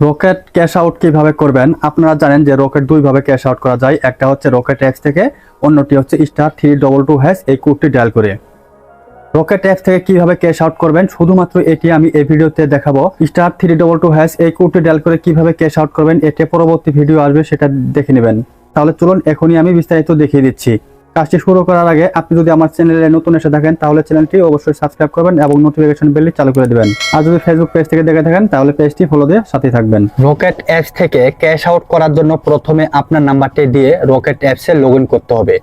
Rocket cash out কীভাবে করবেন? আপনারা জানেন যে রকেট দুইভাবে ক্যাশ আউট করা যায়। একটা হচ্ছে রকেট অ্যাপস থেকে, অন্যটি হচ্ছে star three double two hash এই কোডটি ডায়াল করে। রকেট অ্যাপস থেকে কীভাবে ক্যাশ আউট করবেন? শুধুমাত্র এটি আমি এই ভিডিওতে দেখাবো। Star three double two hash এই কোডটি ডায়াল করে কীভাবে ক্যাশ আউট করবেন? এতে পরবর্তী ভিডিও আসবে, সেটা দেখে নেবেন। তাহলে চলুন, এখনই আমি বিস্তারিত দেখিয়ে দিচ্ছি। কাজটি শুরু করার আগে আপনি যদি আমার চ্যানেলে নতুন এসে থাকেন, তাহলে চ্যানেলটি অবশ্যই সাবস্ক্রাইব করবেন এবং নোটিফিকেশন বেলটি চালু করে দেবেন। আর যদি ফেসবুক পেজ থেকে দেখে থাকেন, তাহলে পেজটি ফলো দিয়ে সাথে থাকবেন। রকেট অ্যাপস থেকে ক্যাশ আউট করার জন্য প্রথমে আপনার নাম্বারটি দিয়ে রকেট অ্যাপসে লগ করতে হবে।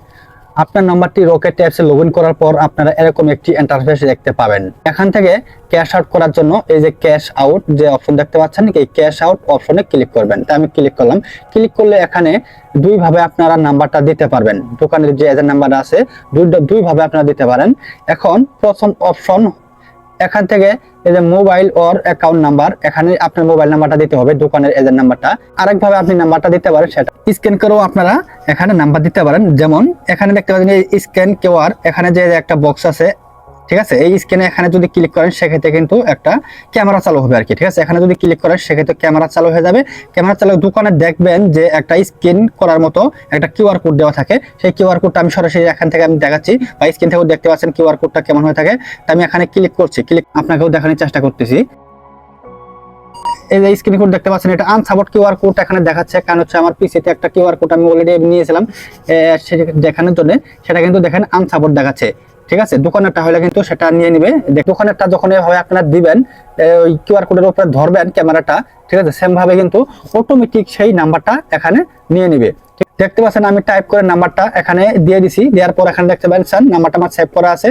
আপনার নাম্বারটি রকেট অ্যাপসে লগ করার পর আপনারা এরকম একটি ইন্টারফেস দেখতে পাবেন। এখান থেকে ক্যাশ আউট করার জন্য এই যে ক্যাশ আউট যে অপশন দেখতে পাচ্ছেন, এই ক্যাশ আউট অপশনে ক্লিক করবেন। তাই আমি ক্লিক করলাম। ক্লিক করলে এখানে দুইভাবে আপনারা নাম্বারটা দিতে পারবেন। দোকানের যে এজেন্ট নাম্বার আছে দুইভাবে আপনারা দিতে পারেন। এখন প্রথম অপশন এখান থেকে এই যে মোবাইল ওর অ্যাকাউন্ট নাম্বার এখানে আপনার মোবাইল নাম্বারটা দিতে হবে, দোকানের এজেন্ট নাম্বারটা আরেকভাবে আপনি নাম্বারটা দিতে পারেন, সেটা স্ক্যান করেও আপনারা এখানে নাম্বার দিতে পারেন। যেমন, এখানে দেখতে পাচ্ছেন এই স্ক্যান কিউআর এখানে যে একটা বক্স আছে ঠিক আছে? এই স্ক্যানে এখানে যদি ক্লিক করেন, সেক্ষেত্রে কিন্তু একটা ক্যামেরা চালু হবে আর কি ঠিক আছে? এখানে যদি ক্লিক করেন, সেক্ষেত্রে ক্যামেরা চালু হয়ে যাবে। ক্যামেরা চালু দোকানে দেখবেন যে একটা স্ক্যান করার মতো একটা কিউআর কোড দেওয়া থাকে। সেই কিউআর কোডটা আমি সরাসরি এখান থেকে আমি দেখাচ্ছি। বা স্ক্রিন থেকেও দেখতে পাচ্ছেন কিউআর কোডটা কেমন হয়ে থাকে। তা আমি এখানে ক্লিক করছি। ক্লিক আপনাকেও দেখানোর চেষ্টা করতেছি। এই যে স্ক্রিন কোড দেখতে পাচ্ছেন, এটা আনসাপোর্ট কিউআর কোড এখানে দেখাচ্ছে। কারণ হচ্ছে আমার পিসিতে একটা কিউআর কোড আমি অলরেডি নিয়েছিলাম। দেখানোর জন্য সেটা কিন্তু দেখেন আনসাপোর্ট দেখাচ্ছে। ঠিক আছে? দোকানেরটা হলে কিন্তু সেটা নিয়ে নিবে। দোকানেরটা যখন হয় আপনার দিবেন ওই কিউআর কোডের উপরে ধরবেন ক্যামেরাটা, ঠিক আছে? সেম ভাবে কিন্তু অটোমেটিক সেই নাম্বারটা এখানে নিয়ে নিবে। দেখতে পাচ্ছেন আমি টাইপ করে নাম্বারটা এখানে দিয়ে দিছি। দেওয়ার পর এখানে দেখতে পাচ্ছেন, নাম্বারটা আমার সেভ করা আছে।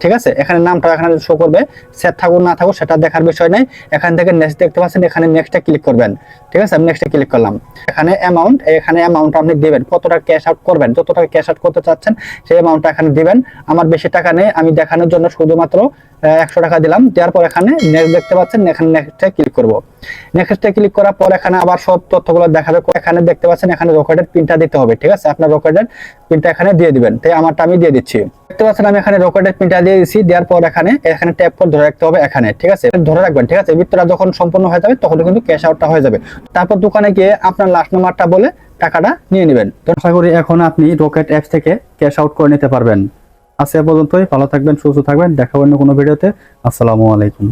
ঠিক আছে? এখানে নামটা এখানে শো করবে। সেভ থাকুক, না থাকুক, সেটা দেখার বিষয় নাই। এখান থেকে নেক্সট দেখতে পাচ্ছেন, এখানে নেক্সটে ক্লিক করবেন। ঠিক আছে? আমি নেক্সটে ক্লিক করলাম। এখানে অ্যামাউন্ট এখানে অ্যামাউন্ট আপনি দিবেন। কত টাকা ক্যাশ আউট করবেন? যত টাকা ক্যাশ আউট করতে চাচ্ছেন, সেই অ্যামাউন্টটা এখানে দিবেন। আমার বেশি টাকা নেই, আমি দেখানোর জন্য শুধুমাত্র একশো টাকা দিলাম। দেওয়ার পর এখানে নেক্সট দেখতে পাচ্ছেন, এখানে নেক্সটে ক্লিক করব। নেক্সটে ক্লিক করার পর এখানে আবার সব তথ্যগুলো দেখাবে। এখানে দেখতে পাচ্ছেন, এখানে রকেটের পিনটা দিতে হবে। ঠিক আছে? আপনার রকেটের পিনটা এখানে দিয়ে দিবেন। তাই আমারটা আমি দিয়ে দিচ্ছি। দেখতে পাচ্ছেন, আমি এখানে রকেটের পিনটা দিয়ে দিচ্ছি দেওয়ার পর এখানে এখানে ট্যাপ করে ধরে রাখতে হবে এখানে, ঠিক আছে? ধরে রাখবেন, ঠিক আছে? ভিতরটা যখন সম্পূর্ণ হয়ে যাবে, তখন কিন্তু ক্যাশ আউটটা হয়ে যাবে। তারপর দোকানে গিয়ে আপনার লাস্ট নাম্বারটা বলে টাকাটা নিয়ে নেবেন। তো আশা করি এখন আপনি রকেট অ্যাপস থেকে ক্যাশ আউট করে নিতে পারবেন। আজকে পর্যন্তই, ভালো থাকবেন, সুস্থ থাকবেন দেখা অন্য কোনো ভিডিওতে। আসসালামু আলাইকুম।